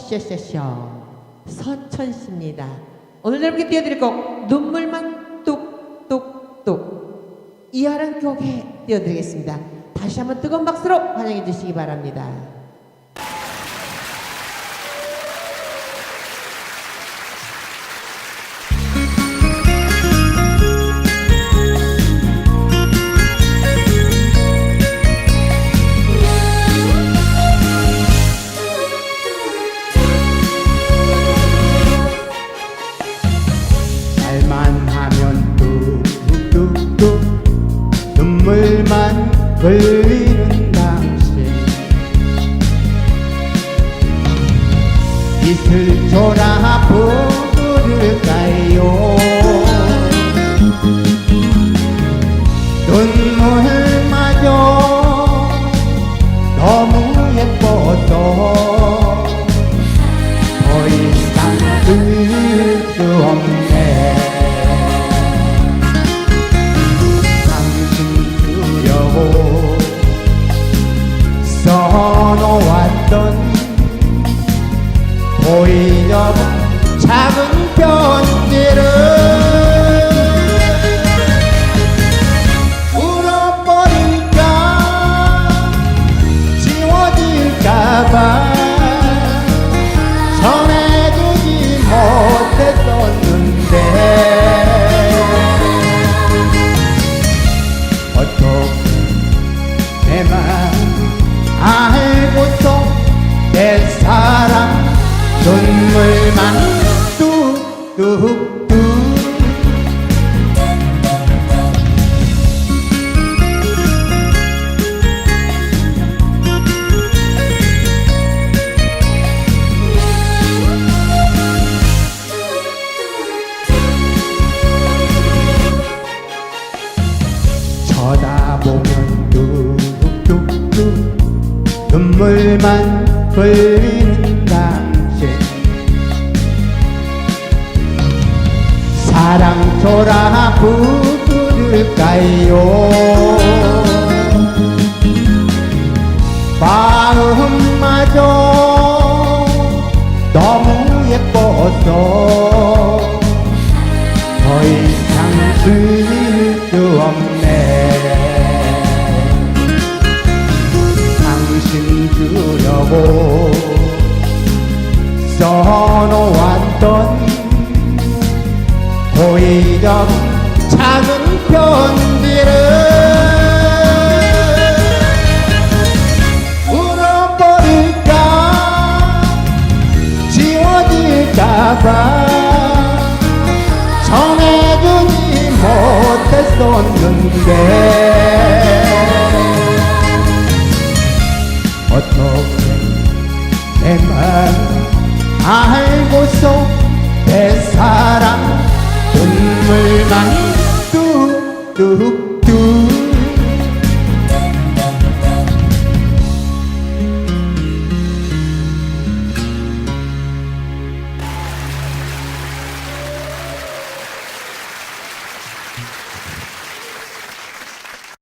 쇼쇼쇼 서천 씨입니다. 오늘 여러분께 띄워드릴 곡 눈물만 뚝뚝뚝 이하란 곡에 띄워드리겠습니다. 다시 한번 뜨거운 박수로 환영해 주시기 바랍니다. 말만 하면 뚝뚝뚝 눈물만 흘리는 당신. 이슬 조라 부 보이려 물만 흘리는 당신 사랑조라 부를까요 못했었는데. 어떻게 내 맘 알고서 내 사랑 눈물만 뚝뚝